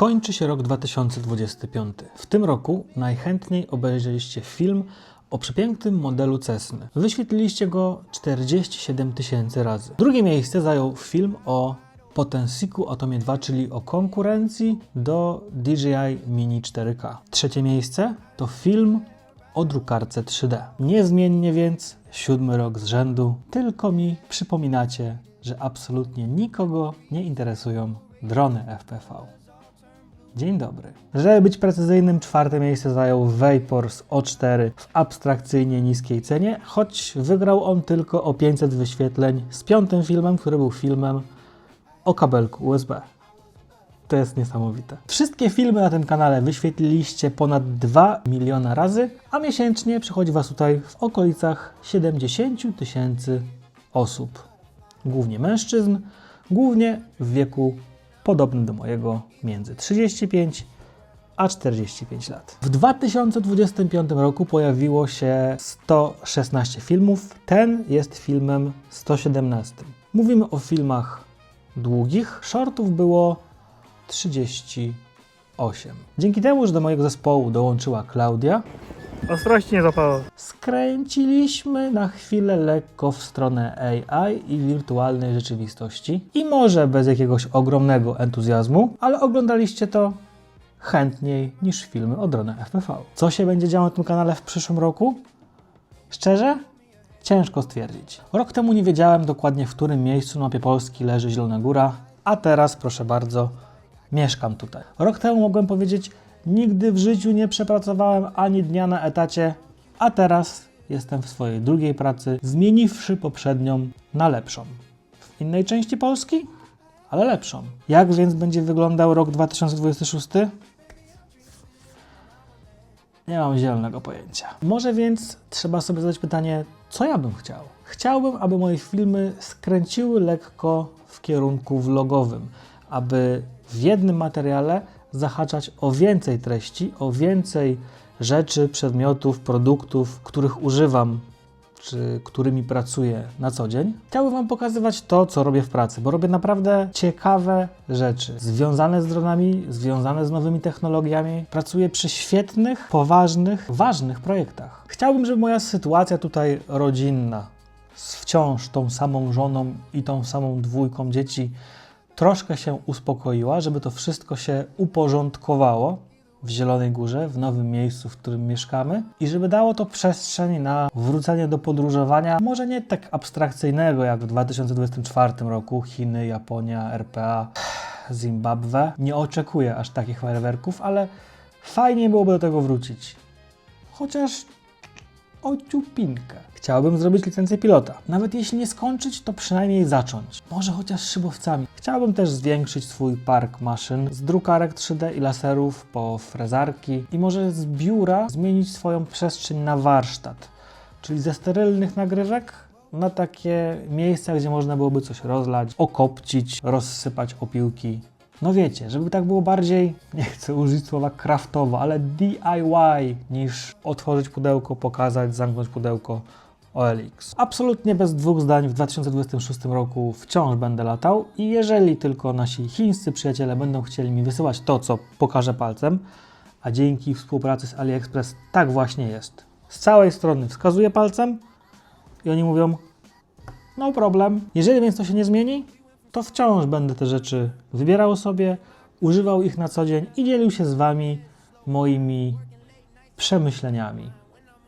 Kończy się rok 2025. W tym roku najchętniej obejrzeliście film o przepięknym modelu Cessny. Wyświetliliście go 47 tysięcy razy. Drugie miejsce zajął film o Potensiku Atomie 2, czyli o konkurencji do DJI Mini 4K. Trzecie miejsce to film o drukarce 3D. Niezmiennie więc siódmy rok z rzędu, tylko mi przypominacie, że absolutnie nikogo nie interesują drony FPV. Dzień dobry. Żeby być precyzyjnym, czwarte miejsce zajął Vapor z O4 w abstrakcyjnie niskiej cenie, choć wygrał on tylko o 500 wyświetleń z piątym filmem, który był filmem o kabelku USB. To jest niesamowite. Wszystkie filmy na tym kanale wyświetliliście ponad 2 miliona razy, a miesięcznie przychodzi Was tutaj w okolicach 70 000 tysięcy osób. Głównie mężczyzn, głównie w wieku podobnym do mojego, między 35 a 45 lat. W 2025 roku pojawiło się 116 filmów. Ten jest filmem 117. Mówimy o filmach długich. Shortów było 38. Dzięki temu, że do mojego zespołu dołączyła Klaudia, Ostrości nie zapało. skręciliśmy na chwilę lekko w stronę AI i wirtualnej rzeczywistości. I może bez jakiegoś ogromnego entuzjazmu, ale oglądaliście to chętniej niż filmy o dronach FPV. Co się będzie działo na tym kanale w przyszłym roku? Szczerze? Ciężko stwierdzić. Rok temu nie wiedziałem dokładnie, w którym miejscu na mapie Polski leży Zielona Góra, a teraz, proszę bardzo, mieszkam tutaj. Rok temu mogłem powiedzieć, nigdy w życiu nie przepracowałem ani dnia na etacie, a teraz jestem w swojej drugiej pracy, zmieniwszy poprzednią na lepszą. W innej części Polski, ale lepszą. Jak więc będzie wyglądał rok 2026? Nie mam zielonego pojęcia. Może więc trzeba sobie zadać pytanie, co ja bym chciał? Chciałbym, aby moje filmy skręciły lekko w kierunku vlogowym, aby w jednym materiale zahaczać o więcej treści, o więcej rzeczy, przedmiotów, produktów, których używam czy którymi pracuję na co dzień. Chciałbym Wam pokazywać to, co robię w pracy, bo robię naprawdę ciekawe rzeczy związane z dronami, związane z nowymi technologiami. Pracuję przy świetnych, poważnych, ważnych projektach. Chciałbym, żeby moja sytuacja tutaj rodzinna, z wciąż tą samą żoną i tą samą dwójką dzieci, troszkę się uspokoiła, żeby to wszystko się uporządkowało w Zielonej Górze, w nowym miejscu, w którym mieszkamy i żeby dało to przestrzeń na wrócenie do podróżowania, może nie tak abstrakcyjnego jak w 2024 roku, Chiny, Japonia, RPA, Zimbabwe. Nie oczekuję aż takich fajerwerków, ale fajnie byłoby do tego wrócić. Chociaż o ciupinkę. Chciałbym zrobić licencję pilota. Nawet jeśli nie skończyć, to przynajmniej zacząć. Może chociaż szybowcami. Chciałbym też zwiększyć swój park maszyn z drukarek 3D i laserów po frezarki i może z biura zmienić swoją przestrzeń na warsztat. Czyli ze sterylnych nagrywek na takie miejsca, gdzie można byłoby coś rozlać, okopcić, rozsypać opiłki. No wiecie, żeby tak było bardziej, nie chcę użyć słowa kraftowo, ale DIY niż otworzyć pudełko, pokazać, zamknąć pudełko OLX. Absolutnie bez dwóch zdań w 2026 roku wciąż będę latał i jeżeli tylko nasi chińscy przyjaciele będą chcieli mi wysyłać to, co pokażę palcem, a dzięki współpracy z AliExpress tak właśnie jest. Z całej strony wskazuję palcem i oni mówią no problem. Jeżeli więc to się nie zmieni, to wciąż będę te rzeczy wybierał sobie, używał ich na co dzień i dzielił się z Wami moimi przemyśleniami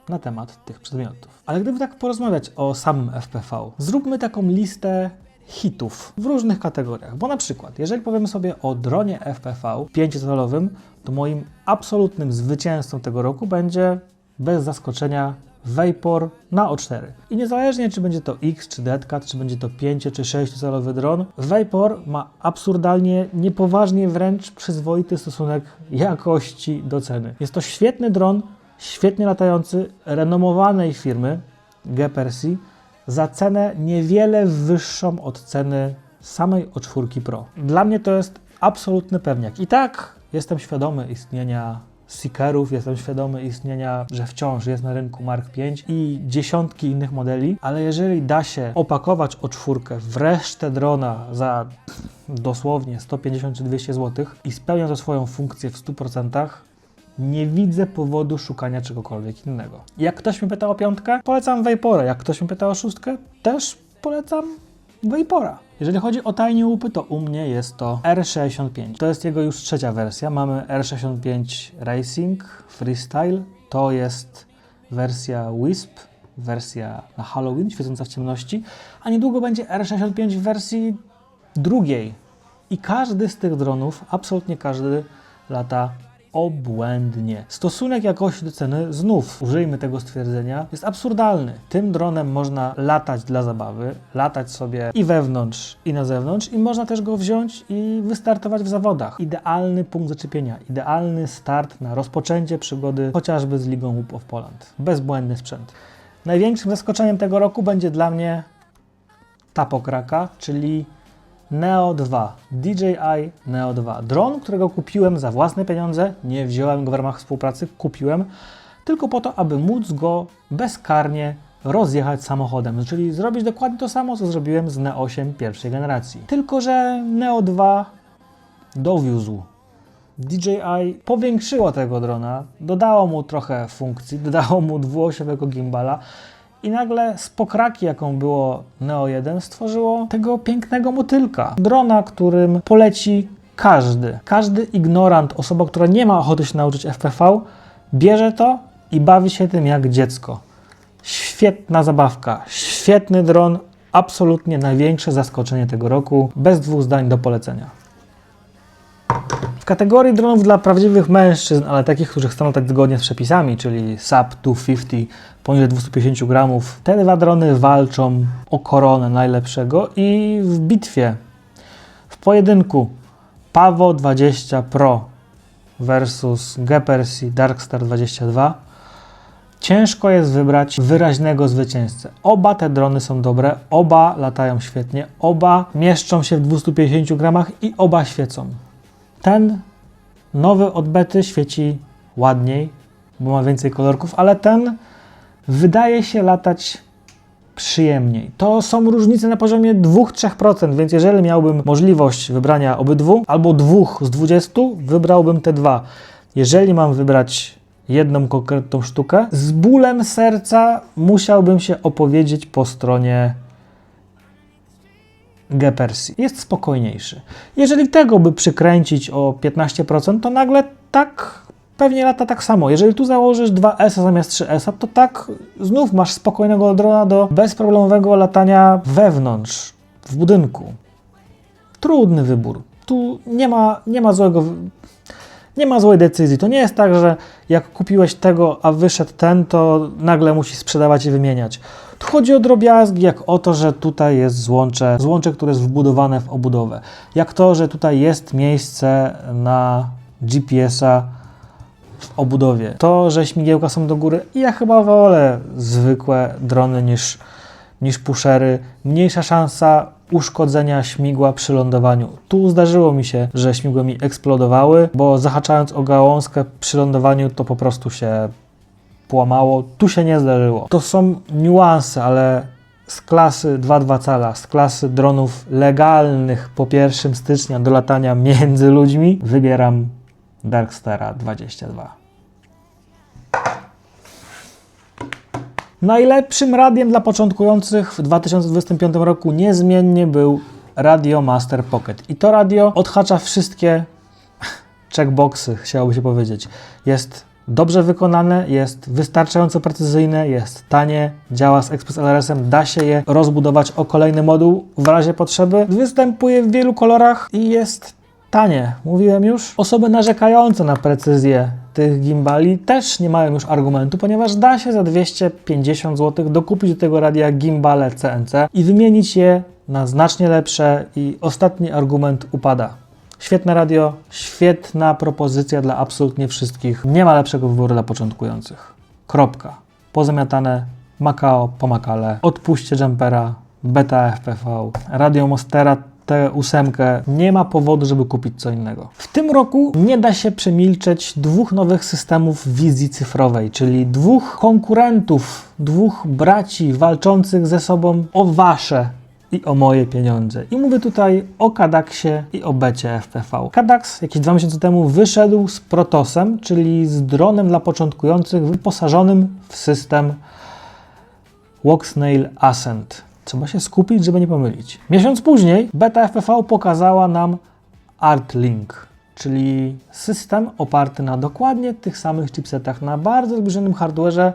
na temat tych przedmiotów. Ale gdyby tak porozmawiać o samym FPV, zróbmy taką listę hitów w różnych kategoriach. Bo na przykład, jeżeli powiemy sobie o dronie FPV 5-calowym, to moim absolutnym zwycięzcą tego roku będzie bez zaskoczenia Vapor na O4. I niezależnie czy będzie to X czy Deadcat, czy będzie to 5 czy 6 calowy dron, Vapor ma absurdalnie, niepoważnie wręcz przyzwoity stosunek jakości do ceny. Jest to świetny dron, świetnie latający, renomowanej firmy Gepersi za cenę niewiele wyższą od ceny samej O4 Pro. Dla mnie to jest absolutny pewniak. I tak jestem świadomy istnienia Seekerów, jestem świadomy istnienia, że wciąż jest na rynku Mark V i dziesiątki innych modeli, ale jeżeli da się opakować o czwórkę w resztę drona za dosłownie 150 czy 200 zł i spełnia to swoją funkcję w 100%, nie widzę powodu szukania czegokolwiek innego. Jak ktoś mnie pyta o piątkę, polecam Vapora. Jak ktoś mnie pyta o szóstkę, też polecam Vapora. Jeżeli chodzi o tajnie łupy, to u mnie jest to R65. To jest jego już trzecia wersja. Mamy R65 Racing Freestyle. To jest wersja Wisp, wersja na Halloween, świecąca w ciemności. A niedługo będzie R65 w wersji drugiej. I każdy z tych dronów, absolutnie każdy, lata obłędnie. Stosunek jakości do ceny, znów użyjmy tego stwierdzenia, jest absurdalny. Tym dronem można latać dla zabawy, latać sobie i wewnątrz, i na zewnątrz, i można też go wziąć i wystartować w zawodach. Idealny punkt zaczepienia, idealny start na rozpoczęcie przygody chociażby z Ligą Łup of Poland. Bezbłędny sprzęt. Największym zaskoczeniem tego roku będzie dla mnie ta pokraka, czyli Neo 2, DJI Neo 2. Dron, którego kupiłem za własne pieniądze, nie wziąłem go w ramach współpracy, kupiłem tylko po to, aby móc go bezkarnie rozjechać samochodem, czyli zrobić dokładnie to samo, co zrobiłem z Neo 8 pierwszej generacji. Tylko, że Neo 2 dowiózł. DJI powiększyło tego drona, dodało mu trochę funkcji, dodało mu dwuosiowego gimbala i nagle z pokraki, jaką było Neo 1, stworzyło tego pięknego motylka. Drona, którym poleci każdy. Każdy ignorant, osoba, która nie ma ochoty się nauczyć FPV, bierze to i bawi się tym jak dziecko. Świetna zabawka, świetny dron, absolutnie największe zaskoczenie tego roku, bez dwóch zdań do polecenia. W kategorii dronów dla prawdziwych mężczyzn, ale takich, którzy chcą latać zgodnie z przepisami, czyli SAP 250 poniżej 250 gramów, te dwa drony walczą o koronę najlepszego i w bitwie, w pojedynku Pavo 20 Pro versus Gepersi Darkstar 22 ciężko jest wybrać wyraźnego zwycięzcę. Oba te drony są dobre, oba latają świetnie, oba mieszczą się w 250 gramach i oba świecą. Ten nowy od bety świeci ładniej, bo ma więcej kolorków, ale ten wydaje się latać przyjemniej. To są różnice na poziomie 2-3%, więc jeżeli miałbym możliwość wybrania obydwu, albo dwóch z 20, wybrałbym te dwa. Jeżeli mam wybrać jedną konkretną sztukę, z bólem serca musiałbym się opowiedzieć po stronie Gepersi. Jest spokojniejszy. Jeżeli tego by przykręcić o 15%, to nagle tak pewnie lata tak samo. Jeżeli tu założysz 2S zamiast 3S, to tak znów masz spokojnego drona do bezproblemowego latania wewnątrz, w budynku. Trudny wybór. Tu nie ma, nie ma złego. Nie ma złej decyzji. To nie jest tak, że jak kupiłeś tego, a wyszedł ten, to nagle musisz sprzedawać i wymieniać. Chodzi o drobiazgi, jak o to, że tutaj jest złącze, złącze, które jest wbudowane w obudowę. Jak to, że tutaj jest miejsce na GPS-a w obudowie. To, że śmigiełka są do góry, ja chyba wolę zwykłe drony niż, niż pushery. Mniejsza szansa uszkodzenia śmigła przy lądowaniu. Tu zdarzyło mi się, że śmigła mi eksplodowały, bo zahaczając o gałązkę przy lądowaniu to po prostu się połamało. Tu się nie zdarzyło. To są niuanse, ale z klasy 2,2 cala, z klasy dronów legalnych po 1 stycznia do latania między ludźmi, wybieram Darkstara 22. Najlepszym radiem dla początkujących w 2025 roku niezmiennie był Radio Master Pocket. I to radio odhacza wszystkie checkboxy, chciałoby się powiedzieć. Jest dobrze wykonane, jest wystarczająco precyzyjne, jest tanie, działa z Express LRS-em, da się je rozbudować o kolejny moduł w razie potrzeby. Występuje w wielu kolorach i jest tanie. Mówiłem już. Osoby narzekające na precyzję tych gimbali też nie mają już argumentu, ponieważ da się za 250 zł dokupić do tego radia gimbale CNC i wymienić je na znacznie lepsze i ostatni argument upada. Świetne radio, świetna propozycja dla absolutnie wszystkich. Nie ma lepszego wyboru dla początkujących. Kropka. Pozamiatane, Macao po Macale, odpuśćcie jumpera, beta FPV, radio Monstera tę ósemkę, nie ma powodu, żeby kupić co innego. W tym roku nie da się przemilczeć dwóch nowych systemów wizji cyfrowej, czyli dwóch konkurentów, dwóch braci walczących ze sobą o wasze i o moje pieniądze. I mówię tutaj o Kadaxie i o becie FPV. Kadax jakieś dwa miesiące temu wyszedł z Protosem, czyli z dronem dla początkujących wyposażonym w system Walksnail Ascent. Trzeba się skupić, żeby nie pomylić. Miesiąc później beta FPV pokazała nam ArtLink, czyli system oparty na dokładnie tych samych chipsetach, na bardzo zbliżonym hardwareze,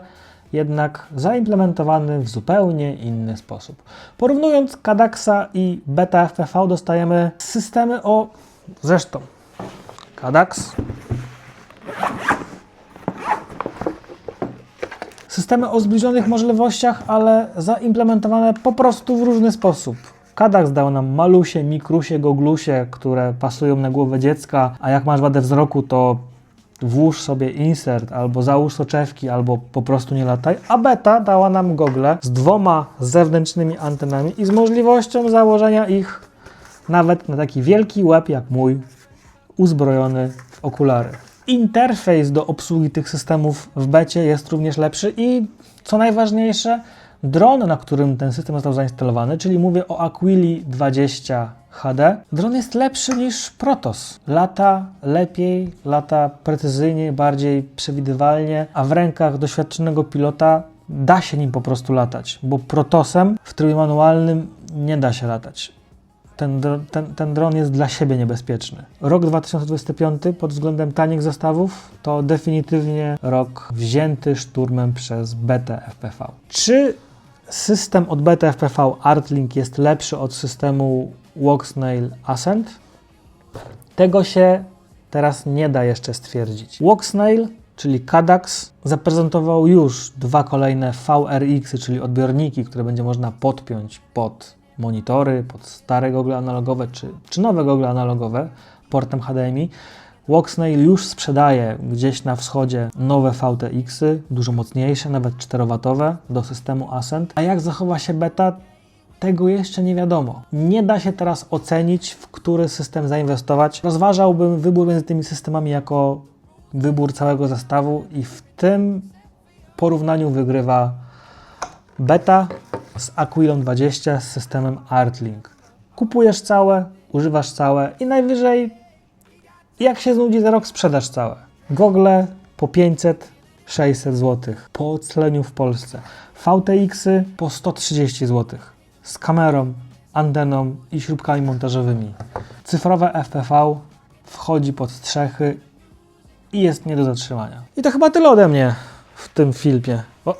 jednak zaimplementowany w zupełnie inny sposób. Porównując Kadaxa i beta FPV dostajemy systemy o... Zresztą, Kadax Systemy o zbliżonych możliwościach, ale zaimplementowane po prostu w różny sposób. Kadax dał nam malusie, mikrusie, goglusie, które pasują na głowę dziecka, a jak masz wadę wzroku, to włóż sobie insert, albo załóż soczewki, albo po prostu nie lataj. A beta dała nam gogle z dwoma zewnętrznymi antenami i z możliwością założenia ich nawet na taki wielki łeb jak mój, uzbrojony w okulary. Interfejs do obsługi tych systemów w becie jest również lepszy i co najważniejsze, dron, na którym ten system został zainstalowany, czyli mówię o Aquili 20 HD, dron jest lepszy niż Protos. Lata lepiej, lata precyzyjnie, bardziej przewidywalnie, a w rękach doświadczonego pilota da się nim po prostu latać, bo Protosem w trybie manualnym nie da się latać ten, ten, ten dron jest dla siebie niebezpieczny. Rok 2025 pod względem tanich zestawów to definitywnie rok wzięty szturmem przez BT FPV. Czy system od BT FPV ArtLink jest lepszy od systemu Walksnail Ascent? Tego się teraz nie da jeszcze stwierdzić. Walksnail, czyli Kadax, zaprezentował już dwa kolejne VRX, czyli odbiorniki, które będzie można podpiąć pod monitory, pod stare gogle analogowe czy, czy nowe gogle analogowe portem HDMI. Walksnail już sprzedaje gdzieś na wschodzie nowe VTX-y, dużo mocniejsze, nawet 4W do systemu Ascent. A jak zachowa się beta, tego jeszcze nie wiadomo. Nie da się teraz ocenić, w który system zainwestować. Rozważałbym wybór między tymi systemami jako wybór całego zestawu i w tym porównaniu wygrywa beta z Aquilon 20 z systemem ArtLink. Kupujesz całe, używasz całe i najwyżej jak się znudzi za rok sprzedasz całe. Gogle po 500 600 zł po ocleniu w Polsce. VTX-y po 130 zł z kamerą, anteną i śrubkami montażowymi. Cyfrowe FPV wchodzi pod strzechy i jest nie do zatrzymania. I to chyba tyle ode mnie w tym filmie. O.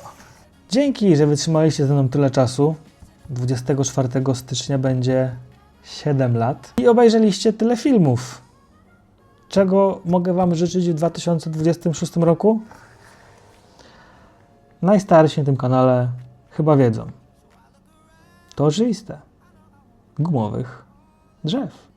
Dzięki, że wytrzymaliście ze mną tyle czasu. 24 stycznia będzie 7 lat i obejrzeliście tyle filmów. Czego mogę Wam życzyć w 2026 roku? Najstarsi na tym kanale chyba wiedzą. To oczywiste. Gumowych drzew.